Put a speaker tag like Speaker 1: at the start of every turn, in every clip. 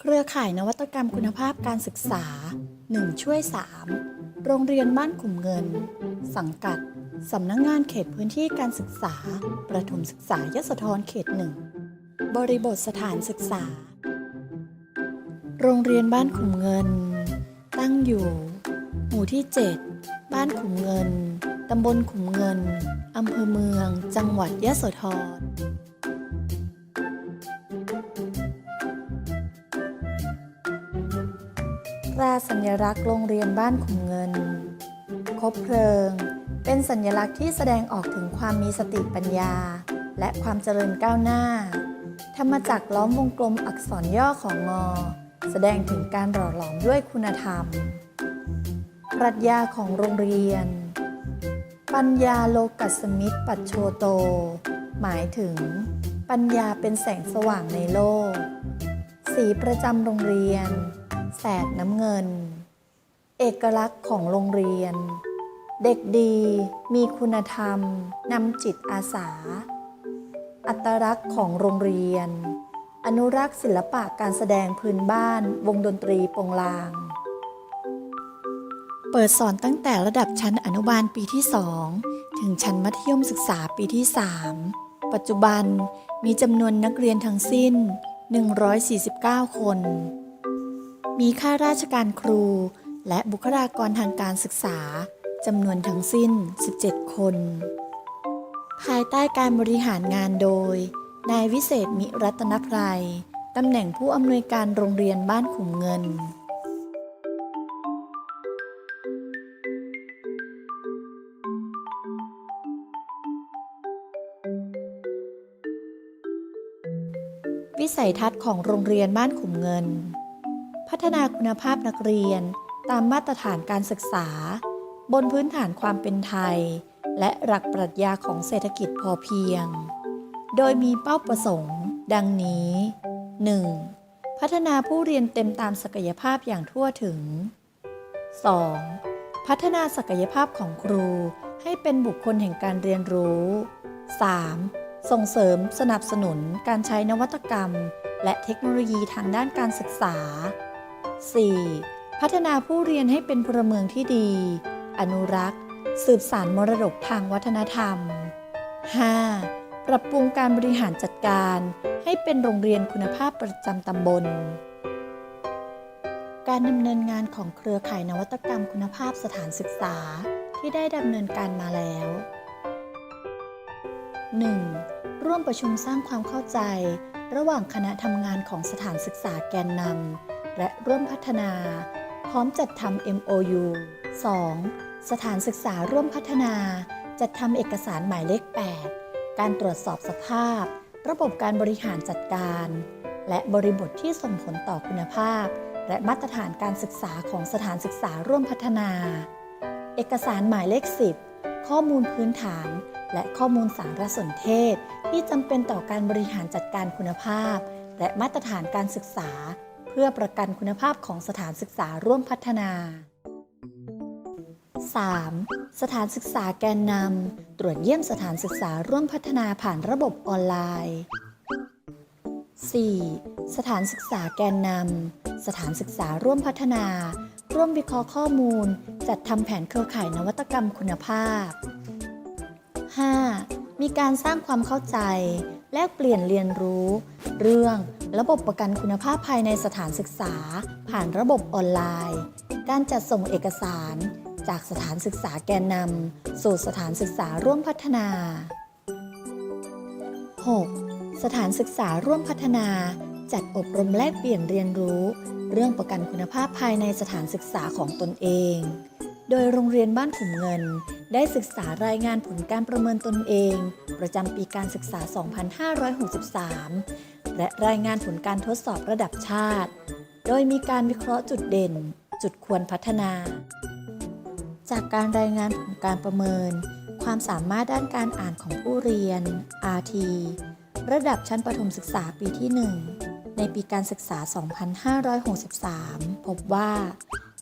Speaker 1: เครือข่ายนวัตกรรมคุณภาพการศึกษา 1 ช่วย 3 โรงเรียนบ้านขุมเงิน สังกัด สำนักงงานเขตพื้นที่การศึกษา ประถมศึกษายโสธรเขตหนึ่ง บริบทสถานศึกษา โรงเรียนบ้านขุมเงิน ตั้งอยู่ หมู่ที่ 7 บ้านขุมเงิน ตำบลขุมเงิน อำเภอเมือง จังหวัดยะโสธร ตราสัญลักษณ์โรงเรียนบ้านขุมเงิน คบเพลิง เป็นสัญลักษณ์ที่แสดงออกถึงความมีสติปัญญา และความเจริญก้าวหน้าทำมจากรล้อมวงกลมอักษรย่อของงอ แสดงถึงการหล่อหลอมด้วยคุณธรรม ปรัชญาของโรงเรียน ปัญญาโลกัสมิตรปัจโชโต หมายถึง ปัญญาเป็นแสงสว่างในโลก สีประจำโรงเรียน แสดน้ำเงิน เอกลักษณ์ของโรงเรียน เด็กดีมีคุณธรรมนำจิตอาสา อัตลักษณ์ของโรงเรียน อนุรักษ์ศิลปะการแสดงพื้นบ้านวงดนตรีปงลาง เปิดสอนตั้งแต่ระดับชั้นอนุบาลปีที่ 2 ถึงชั้นมัธยมศึกษาปีที่ 3 ปัจจุบันมีจำนวนนักเรียนทั้งสิ้น 149 คน มีข้าราชการครู และบุคลากรทางการศึกษาจำนวนทั้งสิ้น 17 คน ภายใต้การบริหารงานโดย นายวิเศษมิรัตนไพรตำแหน่งผู้อำนวยการโรงเรียนบ้านขุมเงิน วิสัยทัศน์ของโรงเรียนบ้านขุมเงิน พัฒนาคุณภาพนักเรียน ตามมาตรฐานการศึกษา บนพื้นฐานความเป็นไทย และหลักปรัชญาของเศรษฐกิจพอเพียง โดยมีเป้าประสงค์ ดังนี้ 1. พัฒนาผู้เรียนเต็มตามศักยภาพอย่างทั่วถึง 2. พัฒนาศักยภาพของครูให้เป็นบุคคลแห่งการเรียนรู้ 3. ส่งเสริมสนับสนุนการใช้นวัตกรรม และเทคโนโลยีทางด้านการศึกษา 4. พัฒนาผู้เรียนให้เป็นพลเมืองที่ดี อนุรักษ์ สืบสานมรดกทางวัฒนธรรม 5. ปรับปรุงการบริหารจัดการ ให้เป็นโรงเรียนคุณภาพประจำตำบล การดำเนินงานของเครือข่ายนวัตกรรมคุณภาพสถานศึกษาที่ได้ดำเนินการมาแล้ว 1. ร่วมประชุมสร้างความเข้าใจ ระหว่างคณะทำงานของสถานศึกษาแกนนำ และร่วมพัฒนา พร้อมจัดทำ MOU 2. สถานศึกษาร่วมพัฒนา จัดทำเอกสารหมายเลข 8 การตรวจสอบสภาพ ระบบการบริหารจัดการ และบริบทที่ส่งผลต่อคุณภาพ และมาตรฐานการศึกษาของสถานศึกษาร่วมพัฒนา เอกสารหมายเลข 10 ข้อมูลพื้นฐาน และข้อมูลสารสนเทศ ที่จำเป็นต่อการบริหารจัดการคุณภาพ และมาตรฐานการศึกษา พื่อประกันคุณภาพของสถานศึกษาร่วมพัฒนา 3. สถานศึกษาแกนนำตรวจเยี่ยมสถานศึกษาร่วมพัฒนาผ่านระบบออนไลน์ 4. สถานศึกษาแกนนำสถานศึกษาร่วมพัฒนา ร่วมวิเคราะห์ข้อมูล จัดทำแผนเครือข่ายนวัตกรรมคุณภาพ 5. มีการสร้างความเข้าใจ แลกเปลี่ยนเรียนรู้ เรื่องระบบประกันคุณภาพภายในสถานศึกษา ผ่านระบบออนไลน์ การจัดส่งเอกสาร จากสถานศึกษาแกนนำสู่สถานศึกษาร่วมพัฒนา 6. สถานศึกษาร่วมพัฒนา จัดอบรมแลกเปลี่ยนเรียนรู้ เรื่องประกันคุณภาพภายในสถานศึกษาของตนเอง โดยโรงเรียนบ้านขุมเงิน ได้ศึกษารายงานผลการประเมินตนเอง ประจำปีการศึกษา 2563 และรายงานผลการทดสอบระดับชาติ โดยมีการวิเคราะห์จุดเด่น จุดควรพัฒนา จากการรายงานผลการประเมิน ความสามารถด้านการอ่านของผู้เรียน RT ระดับชั้นประถมศึกษาปีที่ 1 ในปีการศึกษา 2563 พบว่า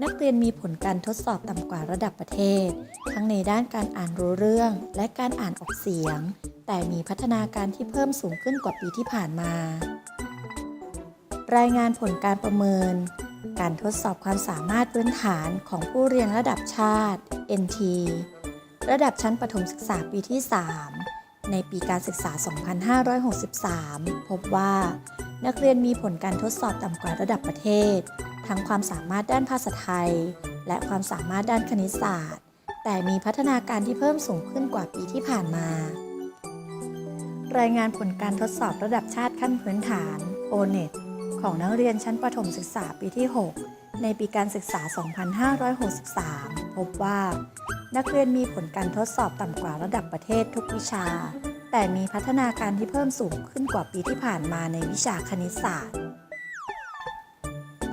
Speaker 1: นักเรียนมีผลการทดสอบต่ำกว่าระดับประเทศ ทั้งในด้านการอ่านรู้เรื่องและการอ่านออกเสียง แต่มีพัฒนาการที่เพิ่มสูงขึ้นกว่าปีที่ผ่านมา รายงานผลการประเมิน การทดสอบความสามารถพื้นฐานของผู้เรียนระดับชาติ NT ระดับชั้นประถมศึกษาปีที่ 3 ในปีการศึกษา 2563 พบว่า นักเรียนมีผลการทดสอบต่ำกว่าระดับประเทศ ทั้งความสามารถด้านภาษาไทย และความสามารถด้านคณิตศาสตร์ แต่มีพัฒนาการที่เพิ่มสูงขึ้นกว่าปีที่ผ่านมา รายงานผลการทดสอบระดับชาติขั้นพื้นฐาน O-NET ของนักเรียนชั้นประถมศึกษาปีที่ 6 ในปีการศึกษา 2563 พบว่า นักเรียนมีผลการทดสอบต่ำกว่าระดับประเทศทุกวิชา แต่มีพัฒนาการที่เพิ่มสูงขึ้นกว่าปีที่ผ่านมาในวิชาคณิตศาสตร์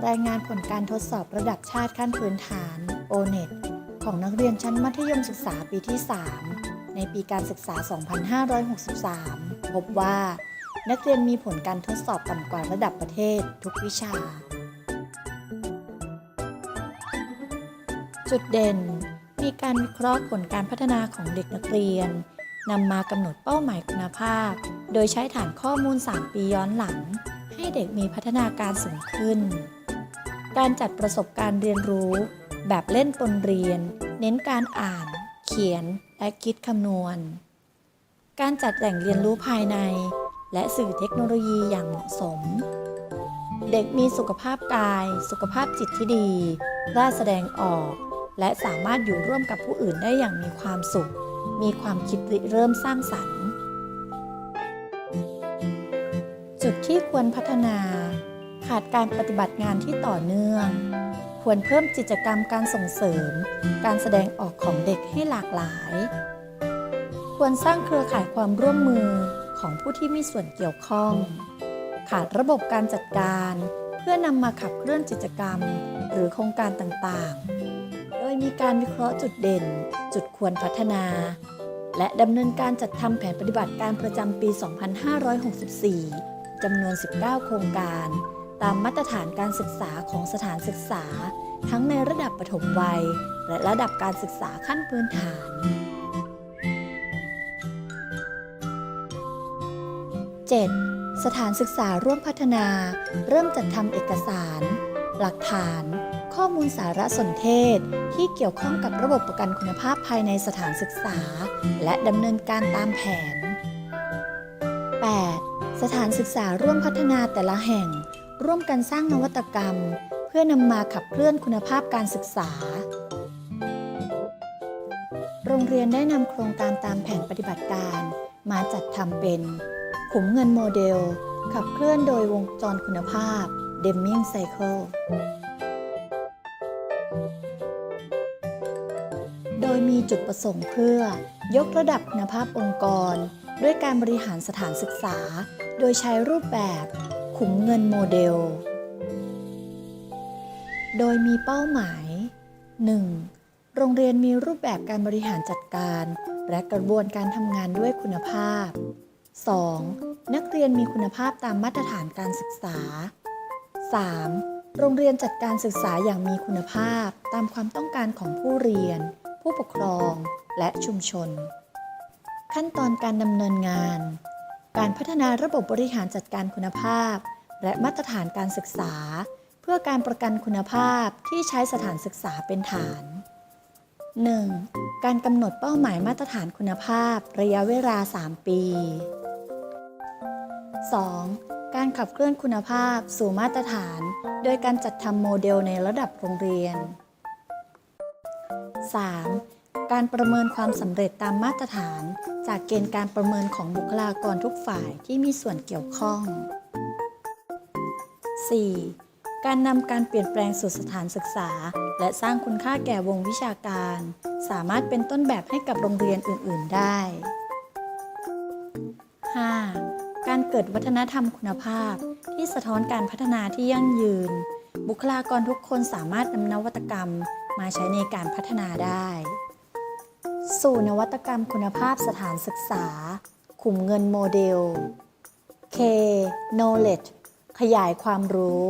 Speaker 1: รายงานผลการทดสอบระดับชาติขั้นพื้นฐาน O-NET ของนักเรียนชั้นมัธยมศึกษาปีที่ 3 ในปีการศึกษา 2563 พบว่า นักเรียนมีผลการทดสอบต่ำกว่าระดับประเทศทุกวิชา จุดเด่น มีการวิเคราะห์ผลการพัฒนาของเด็กนักเรียนนำมากำหนดเป้าหมายคุณภาพ โดยใช้ฐานข้อมูล 3 ปีย้อนหลัง ให้เด็กมีพัฒนาการสูงขึ้น การจัดประสบการณ์เรียนรู้ แบบเล่นปนเรียน เน้นการอ่าน เขียนและคิดคำนวณ การจัดแหล่งเรียนรู้ภายใน และสื่อเทคโนโลยีอย่างเหมาะสม เด็กมีสุขภาพกาย สุขภาพจิตที่ดีกล้าแสดงออก และสามารถอยู่ร่วมกับผู้อื่นได้อย่างมีความสุข มีความคิดริเริ่มสร้างสรรค์ จุดที่ควรพัฒนา ขาดการปฏิบัติงานที่ต่อเนื่อง ควรเพิ่มกิจกรรมการส่งเสริม การแสดงออกของเด็กให้หลากหลาย ควรสร้างเครือข่ายความร่วมมือของผู้ที่มีส่วนเกี่ยวข้อง ขาดระบบการจัดการ เพื่อนำมาขับเคลื่อนกิจกรรม หรือโครงการต่างๆ โดยมีการวิเคราะห์จุดเด่น จุดควรพัฒนา และดำเนินการจัดทำแผนปฏิบัติการประจำปี 2564จำนวน 19 โครงการ ตามมาตรฐานการศึกษาของสถานศึกษา ทั้งในระดับปฐมวัย และระดับการศึกษาขั้นพื้นฐาน 7. สถานศึกษาร่วมพัฒนา เริ่มจัดทำเอกสาร หลักฐาน ข้อมูลสารสนเทศ ที่เกี่ยวข้องกับระบบประกันคุณภาพภายในสถานศึกษา และดำเนินการตามแผน 8. สถานศึกษาร่วมพัฒนาแต่ละแห่ง ร่วมกันสร้างนวัตกรรม เพื่อนำมาขับเคลื่อนคุณภาพการศึกษา โรงเรียนได้นำโครงการตามแผนปฏิบัติการ มาจัดทำเป็น ขุมเงินโมเดล ขับเคลื่อนโดยวงจรคุณภาพ Deming Cycle โดยมีจุดประสงค์เพื่อ ยกระดับคุณภาพองค์กร ด้วยการบริหารสถานศึกษา โดยใช้รูปแบบ ขุมเงินโมเดล โดยมีเป้าหมาย 1. โรงเรียนมีรูปแบบการบริหารจัดการ และกระบวนการทำงานด้วยคุณภาพ 2. นักเรียนมีคุณภาพตามมาตรฐานการศึกษา 3. โรงเรียนจัดการศึกษาอย่างมีคุณภาพตามความต้องการของผู้เรียน ผู้ปกครอง และชุมชน ขั้นตอนการดำเนินงาน การพัฒนาระบบบริหารจัดการคุณภาพ และมาตรฐานการศึกษา เพื่อการประกันคุณภาพที่ใช้สถานศึกษาเป็นฐาน 1. การกำหนดเป้าหมายมาตรฐานคุณภาพ ระยะเวลา 3 ปี 2. การขับเคลื่อนคุณภาพสู่มาตรฐาน โดยการจัดทำโมเดลในระดับโรงเรียน 3. การประเมินความสำเร็จตามมาตรฐาน จากเกณฑ์การประเมินของบุคลากรทุกฝ่ายที่มีส่วนเกี่ยวข้อง 4. การนำการเปลี่ยนแปลงสู่สถานศึกษา และสร้างคุณค่าแก่วงวิชาการ สามารถเป็นต้นแบบให้กับโรงเรียนอื่น ๆ ได้ 5. การเกิดวัฒนธรรมคุณภาพ ที่สะท้อนการพัฒนาที่ยั่งยืน บุคลากรทุกคนสามารถนำนวัตกรรมมาใช้ในการพัฒนาได้ สู่นวัตกรรมคุณภาพสถานศึกษา ขุมเงินโมเดล K knowledge ขยายความรู้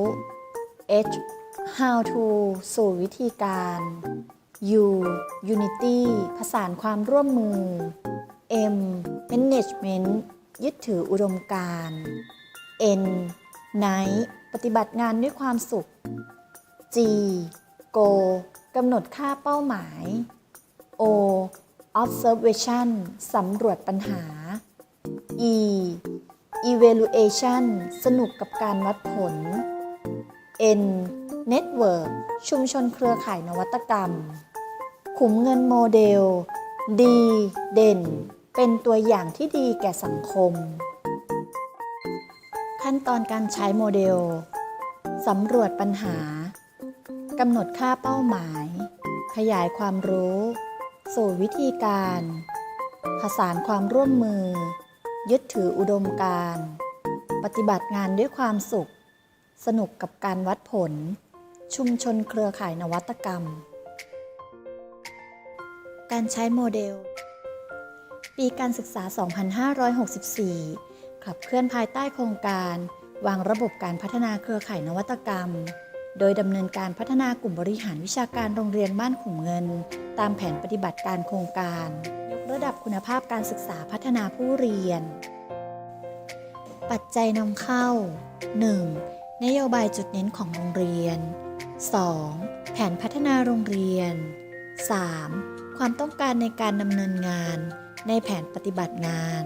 Speaker 1: H how to สู่วิธีการ U unity ผสานความร่วมมือ M management ยึดถืออุดมการ N night ปฏิบัติงานด้วยความสุข G Go กำหนดค่าเป้าหมาย O observation สำรวจปัญหา E evaluation สนุกกับการวัดผล N network ชุมชนเครือข่ายนวัตกรรม ขุมเงินโมเดล D เด่น เป็นตัวอย่างที่ดีแก่สังคม ขั้นตอนการใช้โมเดล สำรวจปัญหากำหนดค่าเป้าหมาย ขยายความรู้ สู่วิธีการผสานความร่วมมือ ยึดถืออุดมการ ปฏิบัติงานด้วยความสุข สนุกกับการวัดผล ชุมชนเครือข่ายนวัตกรรม การใช้โมเดล ปีการศึกษา 2564 ขับเคลื่อนภายใต้โครงการ วางระบบการพัฒนาเครือข่ายนวัตกรรม โดยดำเนินการพัฒนากลุ่มบริหารวิชาการโรงเรียนบ้านขุมเงิน ตามแผนปฏิบัติการโครงการ ยกระดับคุณภาพการศึกษาพัฒนาผู้เรียน ปัจจัยนำเข้า 1. นโยบายจุดเน้นของโรงเรียน 2. แผนพัฒนาโรงเรียน 3. ความต้องการในการดำเนินงาน ในแผนปฏิบัติงาน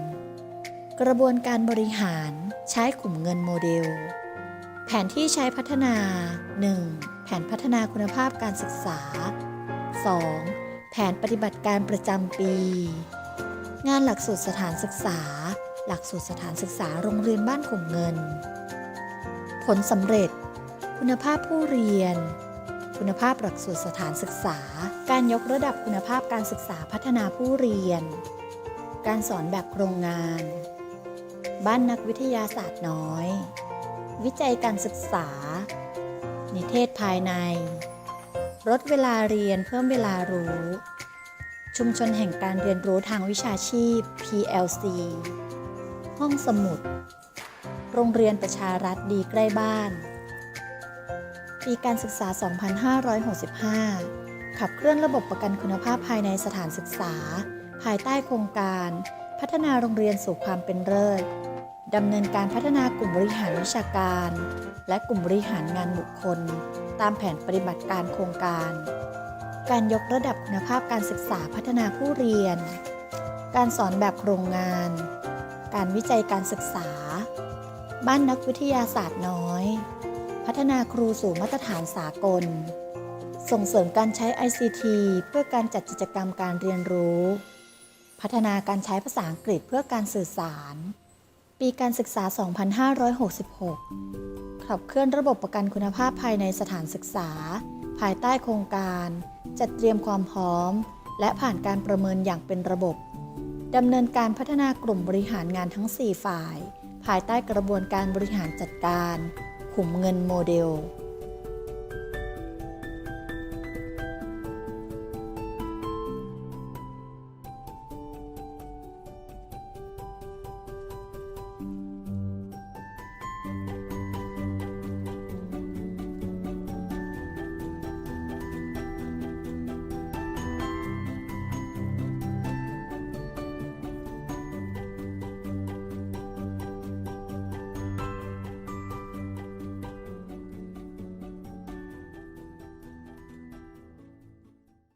Speaker 1: กระบวนการบริหารใช้กลุ่มเงินโมเดล แผนที่ใช้พัฒนา 1. แผนพัฒนาคุณภาพการศึกษา 2. แผนปฏิบัติการประจำปี งานหลักสูตรสถานศึกษา หลักสูตรสถานศึกษาโรงเรียนบ้านขุมเงิน ผลสำเร็จ คุณภาพผู้เรียน คุณภาพหลักสูตรสถานศึกษา การยกระดับคุณภาพการศึกษาพัฒนาผู้เรียน การสอนแบบโครงงาน บ้านนักวิทยาศาสตร์น้อย วิจัยการศึกษา นิเทศภายใน ลดเวลาเรียนเพิ่มเวลารู้ ชุมชนแห่งการเรียนรู้ทางวิชาชีพ PLC ห้องสมุด โรงเรียนประชารัฐดีใกล้บ้าน ปีการศึกษา 2565 ขับเคลื่อนระบบประกันคุณภาพภายในสถานศึกษา ภายใต้โครงการ พัฒนาโรงเรียนสู่ความเป็นเลิศ ดำเนินการพัฒนากลุ่มบริหารวิชาการ และกลุ่มบริหารงานบุคคล ตามแผนปฏิบัติการโครงการ การยกระดับคุณภาพการศึกษาพัฒนาผู้เรียน การสอนแบบโครงงาน การวิจัยการศึกษา บ้านนักวิทยาศาสตร์น้อย พัฒนาครูสู่มาตรฐานสากล ส่งเสริมการใช้ ICT เพื่อการจัดกิจกรรมการเรียนรู้ พัฒนาการใช้ภาษาอังกฤษเพื่อการสื่อสาร ปีการศึกษา 2566 ขับเคลื่อนระบบประกันคุณภาพภายในสถานศึกษา ภายใต้โครงการ จัดเตรียมความพร้อม และผ่านการประเมินอย่างเป็นระบบ ดำเนินการพัฒนากลุ่มบริหารงานทั้ง 4 ฝ่าย ภายใต้กระบวนการบริหารจัดการ ขุมเงินโมเดล